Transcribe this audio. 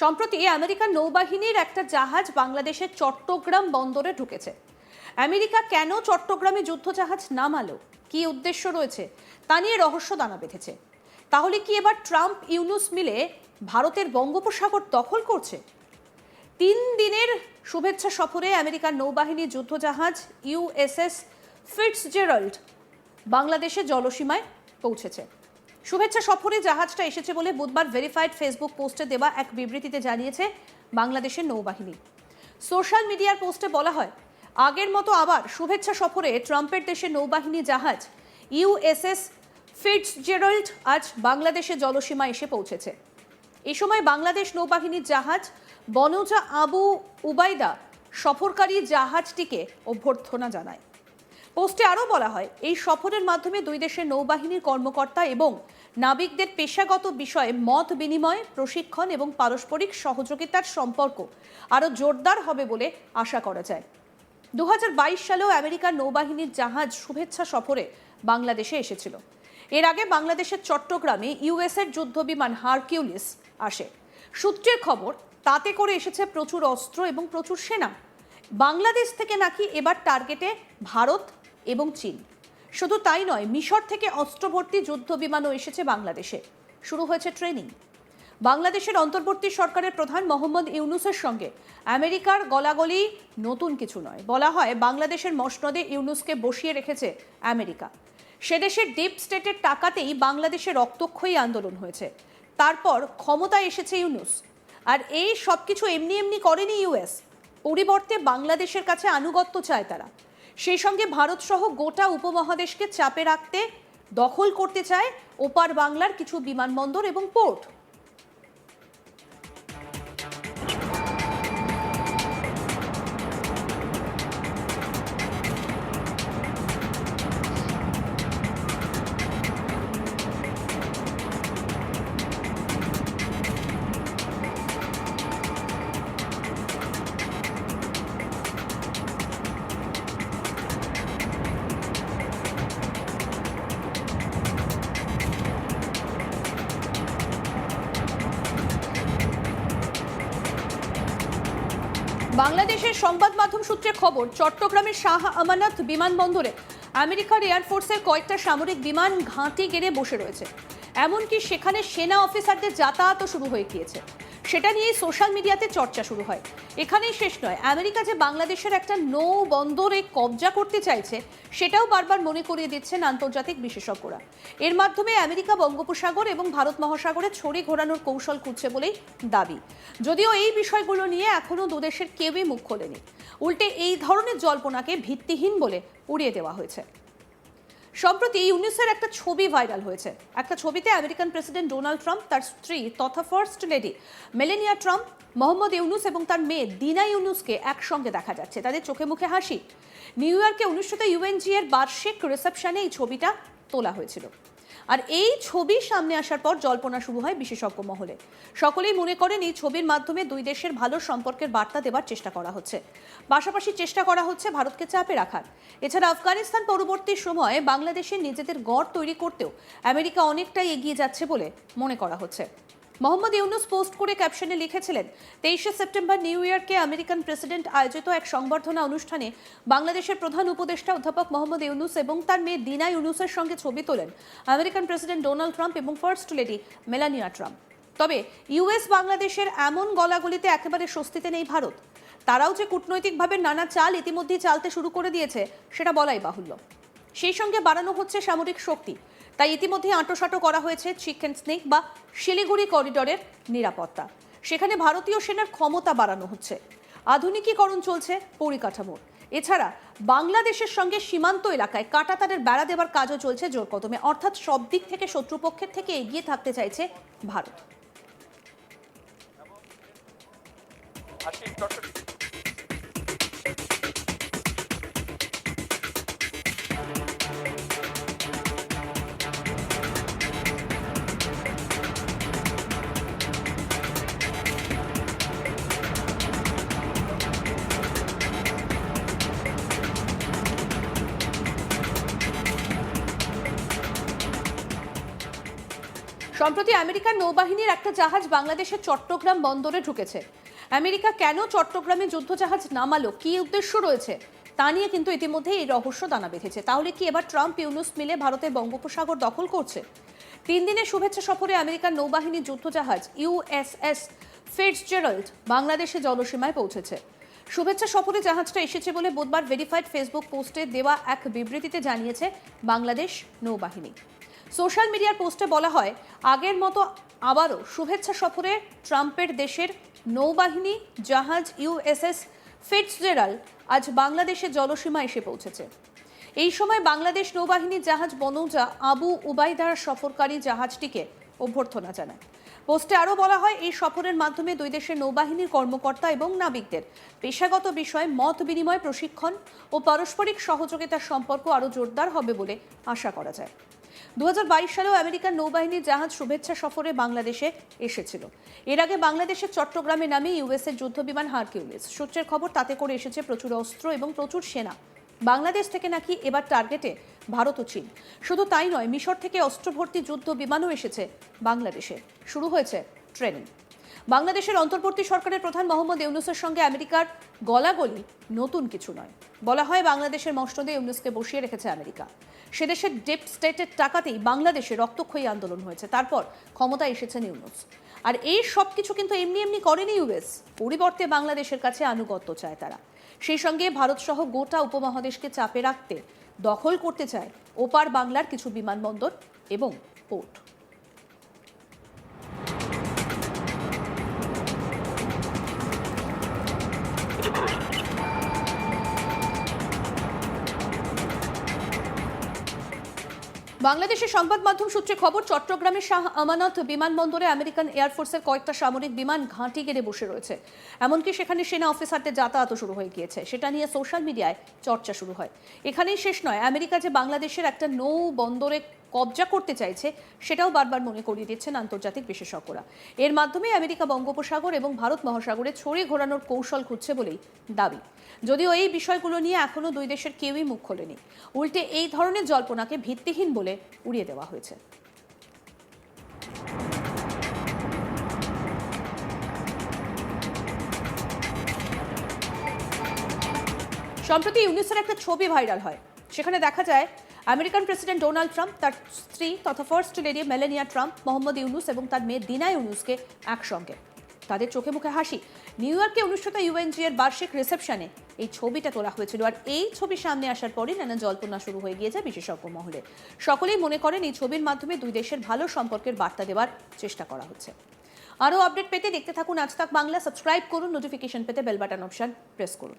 সম্প্রতি আমেরিকার নৌবাহিনীর একটা জাহাজ বাংলাদেশের চট্টগ্রাম বন্দরে ঢুকেছে। আমেরিকা কেন চট্টগ্রামে যুদ্ধজাহাজ নামালো? কি উদ্দেশ্য রয়েছে? তা নিয়ে রহস্য দানা বেঁধেছে। তাহলে কি এবার ট্রাম্প, ইউনুস মিলে ভারতের বঙ্গোপসাগর দখল করছে? তিন দিনের শুভেচ্ছা সফরে আমেরিকার নৌবাহিনীর যুদ্ধজাহাজ ইউএসএস ফিটসজেরাল্ড বাংলাদেশের জলসীমায় পৌঁছেছে। শুভেচ্ছা সফরে জাহাজটা এসেছে বলে বুধবার ভেরিফাইড ফেসবুক পোস্টে দেওয়া এক বিবৃতিতে জানিয়েছে বাংলাদেশের নৌবাহিনী। সোশ্যাল মিডিয়ার পোস্টে বলা হয়, আগের মতো আবার শুভেচ্ছা সফরে ট্রাম্পের দেশের নৌবাহিনী জাহাজ ইউএসএস ফিটসজেরাল্ড আজ বাংলাদেশের জলসীমা এসে পৌঁছেছে। এ সময় বাংলাদেশ নৌবাহিনীর জাহাজ বনজা আবু উবাইদা সফরকারী জাহাজটিকে অভ্যর্থনা জানায়। পোস্টে আরও বলা হয়, এই সফরের মাধ্যমে দুই দেশের নৌবাহিনীর কর্মকর্তা এবং নাবিকদের পেশাগত বিষয়ে মত বিনিময়, প্রশিক্ষণ এবং পারস্পরিক সহযোগিতার সম্পর্ক আরও জোরদার হবে বলে আশা করা যায়। দু হাজার বাইশ সালেও আমেরিকার নৌবাহিনীর জাহাজ শুভেচ্ছা সফরে বাংলাদেশে এসেছিল। এর আগে বাংলাদেশের চট্টগ্রামে ইউএসের যুদ্ধবিমান হারকিউলিস আসে। সূত্রের খবর, তাতে করে এসেছে প্রচুর অস্ত্র এবং প্রচুর সেনা। বাংলাদেশ থেকে নাকি এবার টার্গেটে ভারত এবং চীন। শুধু তাই নয়, মিশর থেকে অস্ত্রভর্তি যুদ্ধ বিমানও এসেছে বাংলাদেশে। শুরু হয়েছে ট্রেনিং। বাংলাদেশের অন্তর্বর্তী সরকারের প্রধান মোহাম্মদ ইউনুসের সঙ্গে আমেরিকার গলাগলি নতুন কিছু নয়। বলা হয়, বাংলাদেশের মসনদে ইউনুসকে বসিয়ে রেখেছে আমেরিকা। সে দেশের ডিপ স্টেটের টাকাতেই বাংলাদেশে রক্তক্ষয়ী আন্দোলন হয়েছে। তারপর ক্ষমতায় এসেছে ইউনুস। আর এই সব কিছু এমনি এমনি করেনি ইউএস। পরিবর্তে বাংলাদেশের কাছে আনুগত্য চায় তারা। সেই সঙ্গে ভারত সহ গোটা উপমহাদেশকে চাপে রাখতে দখল করতে চায় ওপার বাংলার কিছু বিমানবন্দর এবং পোর্ট। বাংলাদেশের সংবাদ মাধ্যম সূত্রে খবর, চট্টগ্রামের শাহ আমানত বিমানবন্দরে আমেরিকার এয়ারফোর্সের কয়েকটা সামরিক বিমান ঘাঁটি গেড়ে বসে রয়েছে। এমনকি সেখানে সেনা অফিসারদের যাতায়াতও শুরু হয়ে গিয়েছে। সেটা নিয়েই সোশ্যাল মিডিয়াতে চর্চা শুরু হয়। এখানেই শেষ নয়, আমেরিকা যে বাংলাদেশের একটা নৌ বন্দরে কবজা করতে চাইছে, সেটাও বারবার মনে করিয়ে দিচ্ছেন আন্তর্জাতিক বিশেষজ্ঞরা। এর মাধ্যমে আমেরিকা বঙ্গোপসাগর এবং ভারত মহাসাগরে ছড়ি ঘোরানোর কৌশল খুঁজছে বলেই দাবি। যদিও এই বিষয়গুলো নিয়ে এখনও দুদেশের কেউই মুখ খোলেনি। উল্টে এই ধরনের জল্পনাকে ভিত্তিহীন বলে উড়িয়ে দেওয়া হয়েছে। সম্প্রতি ইউনিসের একটা ছবি ভাইরাল হয়েছে। একটা ছবিতে আমেরিকান প্রেসিডেন্ট ডোনাল্ড ট্রাম্প, তার স্ত্রী তথা first lady Melania Trump, Mohammad Yunus এবং তার মেয়ে দিনা ইউনুসকে একসঙ্গে দেখা যাচ্ছে। তাদের চোখে মুখে হাসি। নিউ ইয়র্কে অনুষ্ঠিত ইউএনজি এর বার্ষিক রিসেপশনে এই ছবিটা তোলা হয়েছিল। আর এই ছবি সামনে আসার পর জল্পনা শুরু হয় বিশেষজ্ঞ মহলে। সকলেই মনে করেন এই ছবির মাধ্যমে দুই দেশের ভালো সম্পর্কের বার্তা দেবার চেষ্টা করা হচ্ছে। পাশাপাশি চেষ্টা করা হচ্ছে ভারতকে চাপে রাখার। এছাড়া আফগানিস্তান পরবর্তী সময়ে বাংলাদেশের নিজেদের গড় তৈরি করতেও আমেরিকা অনেকটাই এগিয়ে যাচ্ছে বলে মনে করা হচ্ছে। মোহাম্মদ ইউনুস পোস্ট করে ক্যাপশনে লিখেছিলেন, তেইশে সেপ্টেম্বর নিউ ইয়র্কে আমেরিকান প্রেসিডেন্ট আয়োজিত এক সংবর্ধনা অনুষ্ঠানে বাংলাদেশের প্রধান উপদেষ্টা অধ্যাপক মোহাম্মদ ইউনুস এবং তার মেয়ে দিনা ইউনুসের সঙ্গে ছবি তোলেন আমেরিকান প্রেসিডেন্ট ডোনাল্ড ট্রাম্প এবং ফার্স্ট লেডি মেলানিয়া ট্রাম্প। তবে ইউএস বাংলাদেশের এমন গলাগলিতে একেবারে স্বস্তিতে নেই ভারত। তারাও যে কূটনৈতিকভাবে নানা চাল ইতিমধ্যেই চালতে শুরু করে দিয়েছে, সেটা বলাই বাহুল্য। সেই সঙ্গে বাড়ানো হচ্ছে সামরিক শক্তি। তাই ইতিমধ্যে আঁটোসাঁটো করা হয়েছে চিকেন স্নেক বা শিলিগুড়ি করিডোরের নিরাপত্তা। সেখানে ভারতীয় সেনার ক্ষমতা বাড়ানো হচ্ছে। আধুনিকীকরণ চলছে পরিকাঠামোর। এছাড়া বাংলাদেশের সঙ্গে সীমান্ত এলাকায় কাটাতারের বেড়া দেওয়ার কাজও চলছে জোর কদমে অর্থাৎ সব দিক থেকে শত্রুপক্ষের থেকে এগিয়ে থাকতে চাইছে ভারত। সম্প্রতি আমেরিকার নৌবাহিনীর একটা জাহাজ বাংলাদেশের চট্টগ্রাম বন্দরে ঢুকেছে। আমেরিকা কেন চট্টগ্রামে যুদ্ধজাহাজ নামালো? কি উদ্দেশ্য রয়েছে? তা নিয়ে কিন্তু ইতিমধ্যে এই রহস্য দানা বেঁধেছে। তাহলে কি এবার ট্রাম্প, ইউনুস মিলে ভারতের বঙ্গোপসাগর দখল করছে? তিন দিনের শুভেচ্ছা সফরে আমেরিকার নৌবাহিনীর যুদ্ধজাহাজ ইউএসএস ফিটজেরাল্ড বাংলাদেশে জলসীমায় পৌঁছেছে। শুভেচ্ছা সফরে জাহাজটা এসেছে বলে বুধবার ভেরিফাইড ফেসবুক পোস্টে দেওয়া এক বিবৃতিতে জানিয়েছে বাংলাদেশ নৌবাহিনী। সোশ্যাল মিডিয়ার পোস্টে বলা হয়, আগের মতো আবারও শুভেচ্ছা সফরে ট্রাম্পের দেশের নৌবাহিনী, জাহাজ, ইউএসএস ফিটজেরাল আজ বাংলাদেশের জলসীমা এসে পৌঁছেছে। এই সময় বাংলাদেশ নৌবাহিনীর জাহাজ বনৌজা আবু উবাইদার সফরকারী জাহাজটিকে অভ্যর্থনা জানায়। পোস্টে আরও বলা হয়, এই সফরের মাধ্যমে দুই দেশের নৌবাহিনীর কর্মকর্তা এবং নাবিকদের পেশাগত বিষয়ে মত বিনিময়, প্রশিক্ষণ ও পারস্পরিক সহযোগিতার সম্পর্ক আরও জোরদার হবে বলে আশা করা যায়। দু হাজার বাইশ সালেও আমেরিকার নৌবাহিনীর জাহাজ শুভেচ্ছা সফরে বাংলাদেশে এসেছিল। এর আগে বাংলাদেশের চট্টগ্রামে নামে ইউএসের যুদ্ধবিমান হারকিউলিস। সূত্রের খবর, তাতে করে এসেছে প্রচুর অস্ত্র এবং প্রচুর সেনা। বাংলাদেশ থেকে নাকি এবার টার্গেটে ভারত ও চীন। শুধু তাই নয়, মিশর থেকে অস্ত্রভর্তি যুদ্ধ বিমানও এসেছে বাংলাদেশে। শুরু হয়েছে ট্রেনিং। বাংলাদেশের অন্তর্বর্তী সরকারের প্রধান মোহাম্মদ ইউনুসের সঙ্গে আমেরিকার গলাগলি নতুন কিছু নয়। বলা হয় বাংলাদেশের মসনদে ইউনুসকে বসিয়ে রেখেছে আমেরিকা। সে দেশের ডেপ স্টেটের টাকাতেই বাংলাদেশে রক্তক্ষয়ী আন্দোলন হয়েছে। তারপর ক্ষমতায় এসেছেন ইউনুস। আর এই সব কিছু কিন্তু এমনি এমনি করেনি ইউএস। পরিবর্তে বাংলাদেশের কাছে আনুগত্য চায় তারা। সেই সঙ্গে ভারত সহ গোটা উপমহাদেশকে চাপে রাখতে দখল করতে চায় ওপার বাংলার কিছু বিমানবন্দর এবং পোর্ট। বাংলাদেশের সংবাদ মাধ্যম সূত্রে খবর, চট্টগ্রামের শাহ আমানত বিমানবন্দরে আমেরিকান এয়ারফোর্সের কয়েকটা সামরিক বিমান ঘাঁটি গেড়ে বসে রয়েছে। এমনকি সেখানে সেনা অফিসারদের যাতায়াতও শুরু হয়ে গিয়েছে। সেটা নিয়ে সোশ্যাল মিডিয়ায় চর্চা শুরু হয়। এখানেই শেষ নয়, আমেরিকা যে বাংলাদেশের একটা নৌ বন্দরে কবজা করতে চাইছে, সেটাও বারবার মনে করিয়ে দিচ্ছেন আন্তর্জাতিক বিশেষজ্ঞরা। এর মাধ্যমে আমেরিকা বঙ্গোপসাগর এবং ভারত মহাসাগরে ছড়িয়ে ঘোরানোর কৌশল খুঁজছে বলেই দাবি। যদিও এই বিষয়গুলো নিয়ে এখনও দুই দেশের কেউই মুখ খোলেনি। উল্টে এই ধরনের জল্পনাকে ভিত্তিহীন বলে উড়িয়ে দেওয়া হয়েছে। সম্প্রতি ইউনিসের একটা ছবি ভাইরাল হয়। সেখানে দেখা যায় আমেরিকান প্রেসিডেন্ট ডোনাল্ড ট্রাম্প, তার স্ত্রী তথা first lady Melania Trump, Mohammad Yunus এবং তার মেয়ে দিনা ইউনুসকে একসঙ্গে। তাদের চোখে মুখে হাসি। নিউ ইয়র্কে অনুষ্ঠিত ইউএনজি এর বার্ষিক রিসেপশনে এই ছবিটা তোলা হয়েছিল। আর এই ছবি সামনে আসার পরই নানা জল্পনা শুরু হয়ে গিয়েছে বিশেষজ্ঞ মহলে। সকলেই মনে করেন এই ছবির মাধ্যমে দুই দেশের ভালো সম্পর্কের বার্তা দেওয়ার চেষ্টা করা হচ্ছে। আরও আপডেট পেতে দেখতে থাকুন আজ তাক বাংলা। সাবস্ক্রাইব করুন, নোটিফিকেশন পেতে বেল বাটন অপশন প্রেস করুন।